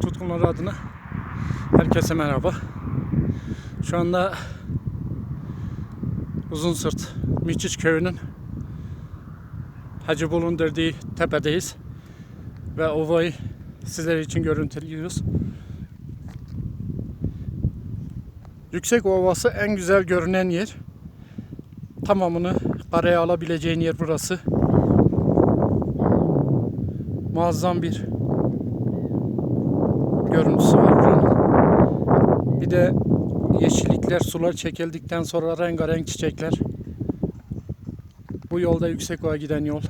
tutkunları adına herkese merhaba. Şu anda Uzun Sırt Miçiç köyünün Hacı Bulun dediği tepedeyiz. Ve ovayı sizler için görüntülüyoruz. Yüksek Ovası en güzel görünen yer. Tamamını karaya alabileceğin yer burası. Muazzam bir görüntüsü var buranın. Bir de yeşillikler, sular çekildikten sonra rengarenk çiçekler. Bu yolda Yüksekova giden yol.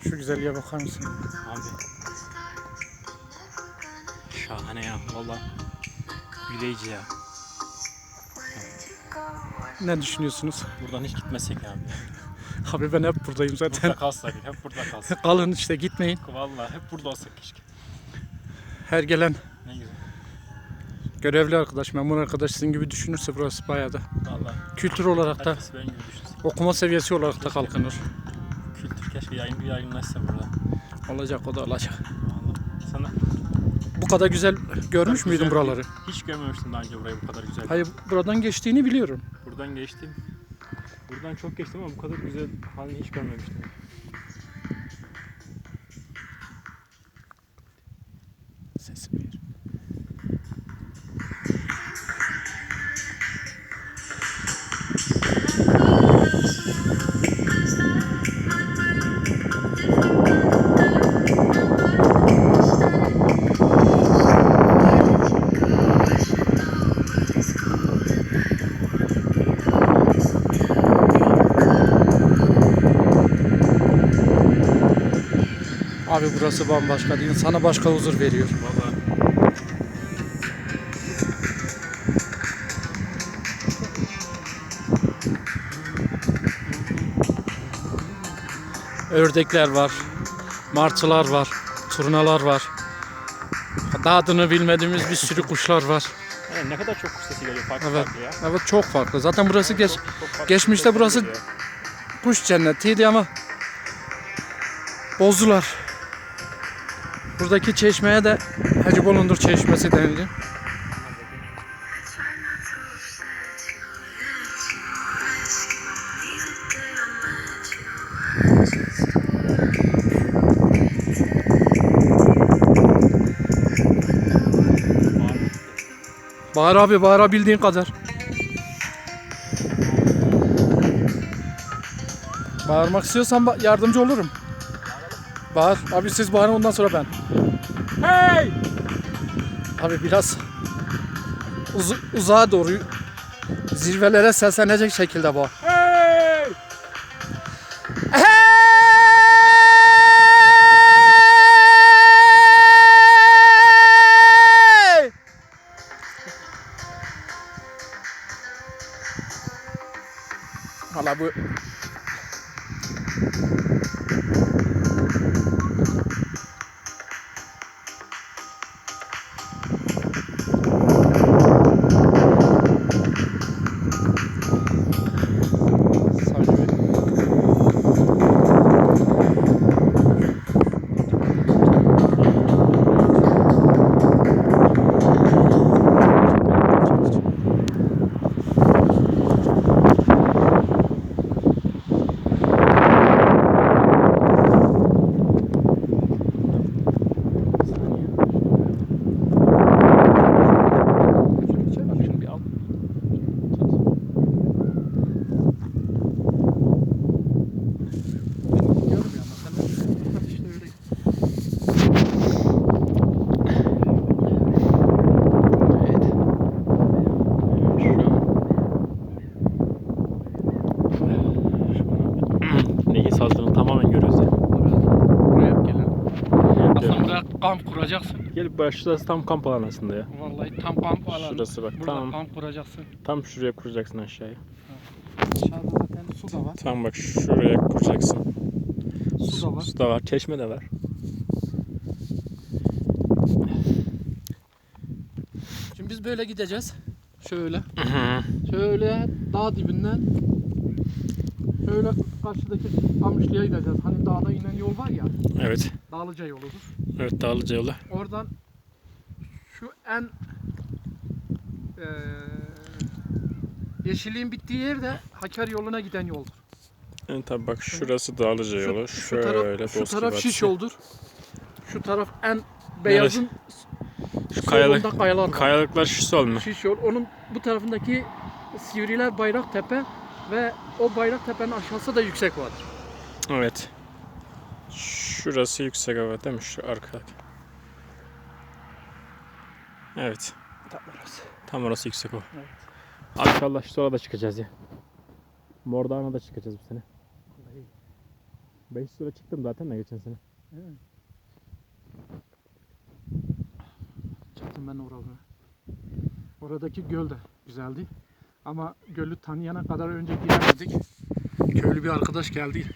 Şu güzelliğe bakar mısın? Abi. Şahane ya valla. Büyüleyici ya. Ne düşünüyorsunuz? Buradan hiç gitmesek abi. Abi ben hep buradayım zaten. Burada kalsaydık hep burada kalsak. Kalın işte gitmeyin. Valla hep burada olsak keşke. Her gelen Ne güzel. görevli arkadaş, memur arkadaş sizin gibi düşünürse burası bayağı da Valla kültür olarak da herkes benim gibi düşünsün. okuma seviyesi olarak da kalkınır. Kültür keşke yayın, yaygınlaşsa burada. Olacak o da olacak. Valla. Sana Bu kadar güzel görmüş Güzel müydün bir- buraları? hiç görmemiştim daha önce burayı bu kadar güzel. Hayır buradan geçtiğini biliyorum. Buradan geçtim. Buradan çok geçtim ama bu kadar güzel halini hiç görmemiştim. Sesi bir. Abi burası bambaşka değil. Sana başka huzur veriyor. Valla. Ördekler var, martılar var, turnalar var. Hatta adını bilmediğimiz bir sürü kuşlar var. Ne kadar çok kuş sesi geliyor farklı Evet. farklı ya. Evet çok farklı. Zaten burası geç, Çok- çok farklı geçmişte burası- geliyor. kuş cennetiydi ama bozdular. Buradaki çeşmeye de Hacı Bolundur Çeşmesi denildi. Bağır abi bağırabildiğin kadar. Bağırmak istiyorsan yardımcı olurum. Bağır. Abi siz bağırın ondan sonra ben. Hey! Abi biraz uz- uzağa doğru zirvelere seslenecek şekilde bağır. Hey! Hey! Valla bu Negi saldırını tamamen görüyoruz ya. Buraya gelelim. Aslında buraya kamp kuracaksın. Gelip bak şurası tam kamp alanı aslında ya. Vallahi tam kamp alanı. Şurası bak, Burada tamam. kamp kuracaksın. Tam şuraya kuracaksın aşağıya. Aşağıda zaten su da var. Tam bak şuraya kuracaksın. Su da var. Su da var, çeşme de var. böyle gideceğiz. Şöyle. Şöyle dağ dibinden şöyle karşıdaki Kamışlı'ya gideceğiz. Hani dağda inen yol var ya. Evet. Dağlıca yoludur. Evet Dağlıca yolu. Oradan şu en eee yeşilliğin bittiği yerde Hakkari yoluna giden yoldur. Evet tabi bak şurası Dağlıca yolu. Şu, şu Şöyle taraf, şu taraf şiş yoldur. Şu taraf en beyazın Şu kayalık, kayalar var. kayalıklar şu sol mu? Şiş yol. Onun bu tarafındaki Sivriler Bayraktepe ve o Bayraktepe'nin aşağısı da yüksek vardır. Evet. Şurası yüksek hava değil mi? Şu arka. Evet. Tam orası. Tam orası yüksek o. Evet. Abi inşallah şu sola da çıkacağız ya. Mordağına da çıkacağız bu sene. 500 lira çıktım zaten de geçen sene. Çıktım ben oralara. Oradaki göl de güzeldi. Ama gölü tanıyana kadar önce giremedik. Köylü bir arkadaş geldi.